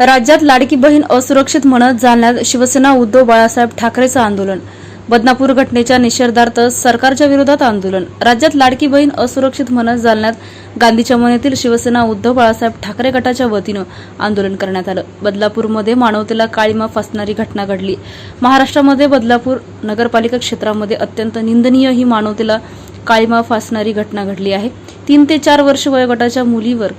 राज्यात लाडकी बहीण असुरक्षित म्हणत जालन्यात शिवसेना उद्धव बाळासाहेब ठाकरेचं आंदोलन. बदनापूर घटनेच्या निषेधार्थ सरकारच्या विरोधात आंदोलन. राज्यात लाडकी बहीण असुरक्षित म्हणत जालन्यात गांधी चमन शिवसेना उद्धव बाळासाहेब ठाकरे गटाच्या वतीनं आंदोलन करण्यात आलं. बदलापूरमध्ये मानवतेला काळीमा फासणारी घटना घडली. महाराष्ट्रामध्ये बदलापूर नगरपालिका क्षेत्रामध्ये अत्यंत निंदनीय ही मानवतेला काळीमा फासणारी घटना घडली आहे. तीन ते चार वर्ष वयोगटाच्या मुलीवर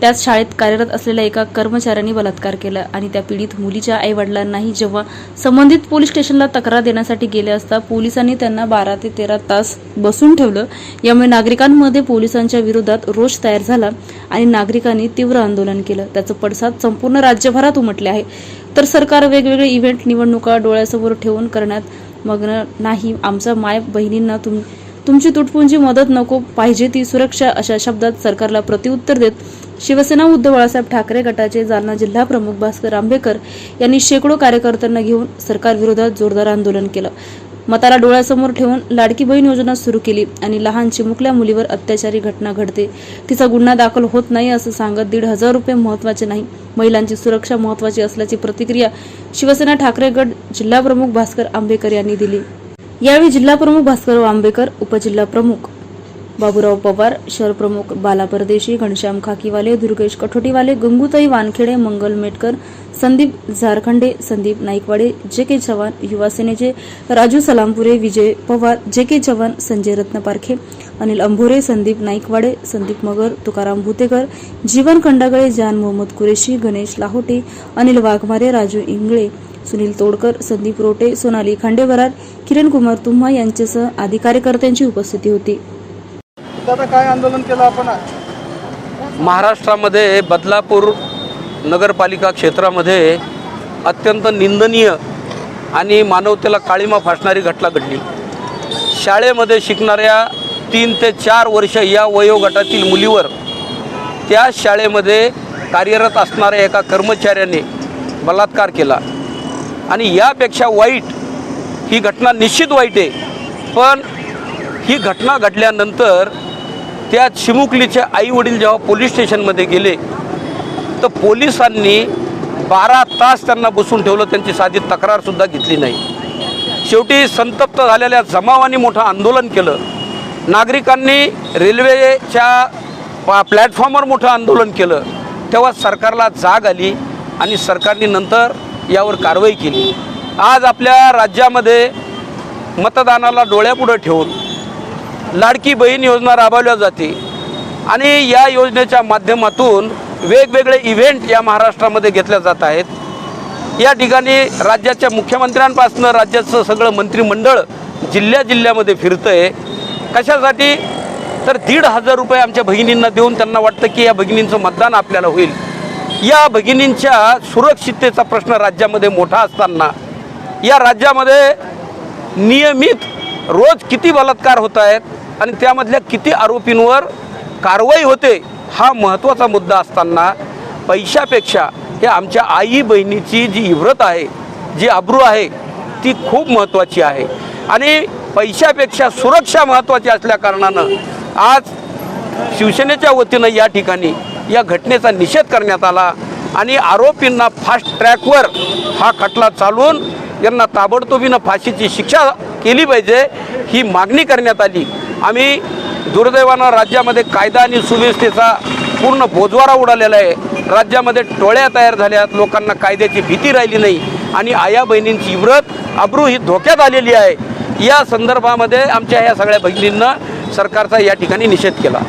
त्याच शाळेत कार्यरत असलेल्या एका कर्मचाऱ्यांनी बलात्कार केला आणि त्या पीडित मुलीच्या आईवडिलांनाही जेव्हा संबंधित पोलीस स्टेशनला तक्रार देण्यासाठी गेले असता पोलिसांनी त्यांना बारा ते तेरा तास बसून ठेवलं. यामुळे नागरिकांमध्ये पोलिसांच्या विरोधात रोष तयार झाला आणि नागरिकांनी तीव्र आंदोलन केलं. त्याचं पडसाद संपूर्ण राज्यभरात उमटले आहे. तर सरकार वेगवेगळे इव्हेंट निवडणुका डोळ्यासमोर ठेवून करण्यात मग्न नाही. आमच्या माय बहिणींना तुम तुमची तुटपुंजी मदत नको पाहिजे ती सुरक्षा अशा शब्दात सरकारला प्रतिउत्तर देत शिवसेना उद्धव बाळासाहेब ठाकरे गटाचे जालना जिल्हा प्रमुख भास्कर आंबेकर यांनी शेकडो कार्यकर्त्यांना घेऊन सरकारविरोधात जोरदार आंदोलन केलं. मताला डोळ्यासमोर ठेवून लाडकी बहीण योजना सुरू केली आणि लहान चिमुकल्या मुलीवर अत्याचारी घटना घडते. तिचा गुन्हा दाखल होत नाही असं सांगत दीड हजार रुपये महत्त्वाचे नाही. महिलांची सुरक्षा महत्वाची असल्याची प्रतिक्रिया शिवसेना ठाकरे गट जिल्हा प्रमुख भास्कर आंबेकर यांनी दिली. यावेळी जिल्हा प्रमुख भास्करराव आंबेकर उपजिल्हा प्रमुख बाबूराव पवार शहर प्रमुख बाला परदेशी घनश्याम खाकीवाले दुर्गेश कठोटीवाले गंगूताई वानखेडे मंगल मेटकर संदीप झारखंडे संदीप नाईकवाडे जे के चव्हाण युवासेनेचे राजू सलामपुरे विजय पवार जे के चव्हाण संजय रत्न पारखे अनिल अंभोरे संदीप नाईकवाडे संदीप मगर तुकाराम भुतेकर जीवन खंडागळे जान मोहम्मद कुरेशी गणेश लाहोटे अनिल वाघमारे राजू इंगळे सुनील तोडकर संदीप रोटे सोनाली खांडेवरार किरण कुमार तुम्हा यांच्यासह आदी कार्यकर्त्यांची उपस्थिती होती. काय आंदोलन केलं आपण महाराष्ट्रामध्ये बदलापूर नगरपालिका क्षेत्रामध्ये अत्यंत निंदनीय आणि मानवतेला काळीमा फासणारी घटना घडली. शाळेमध्ये शिकणाऱ्या तीन ते चार वर्ष या वयोगटातील मुलीवर त्या शाळेमध्ये कार्यरत असणाऱ्या एका कर्मचाऱ्याने बलात्कार केला. आणि यापेक्षा वाईट ही घटना निश्चित वाईट आहे. पण ही घटना घडल्यानंतर त्या चिमुकलीचे आई वडील जेव्हा पोलीस स्टेशनमध्ये गेले तर पोलिसांनी बारा तास त्यांना बसून ठेवलं. त्यांची साधी तक्रारसुद्धा घेतली नाही. शेवटी संतप्त झालेल्या जमावाने मोठं आंदोलन केलं. नागरिकांनी रेल्वेच्या पा प्लॅटफॉर्मवर मोठं आंदोलन केलं. तेव्हा सरकारला जाग आली आणि सरकारने नंतर यावर कारवाई केली. आज आपल्या राज्यामध्ये मतदानाला डोळ्यापुढं ठेवून लाडकी बहीण योजना राबवल्या जाते आणि या योजनेच्या माध्यमातून वेगवेगळे इव्हेंट या महाराष्ट्रामध्ये घेतल्या जात आहेत. या ठिकाणी राज्याच्या मुख्यमंत्र्यांपासून राज्याचं सगळं मंत्रिमंडळ जिल्ह्या जिल्ह्यामध्ये फिरतं आहे कशासाठी? तर दीड हजार रुपये आमच्या भगिनींना देऊन त्यांना वाटतं की या भगिनींचं मतदान आपल्याला होईल. या भगिनींच्या सुरक्षिततेचा प्रश्न राज्यामध्ये मोठा असताना या राज्यामध्ये नियमित रोज किती बलात्कार होत आहेत आणि त्यामधल्या किती आरोपींवर कारवाई होते हा महत्त्वाचा मुद्दा असताना पैशापेक्षा हे आमच्या आई बहिणीची जी इव्रत आहे जी अब्रू आहे ती खूप महत्त्वाची आहे. आणि पैशापेक्षा सुरक्षा महत्त्वाची असल्या कारणानं आज शिवसेनेच्या वतीनं या ठिकाणी या घटनेचा निषेध करण्यात आला आणि आरोपींना फास्ट ट्रॅकवर हा खटला चालवून यांना ताबडतोबीनं फाशीची शिक्षा केली पाहिजे ही मागणी करण्यात आली. आम्ही दुर्दैवानं राज्यामध्ये कायदा आणि सुव्यवस्थेचा पूर्ण बोजवारा उडालेला आहे. राज्यामध्ये टोळ्या तयार झाल्यात लोकांना कायद्याची भीती राहिली नाही आणि आया बहिणींची व्रत अब्रू ही धोक्यात आलेली आहे. या संदर्भामध्ये आमच्या या सगळ्या भगिनींना सरकारचा या ठिकाणी निषेध केला.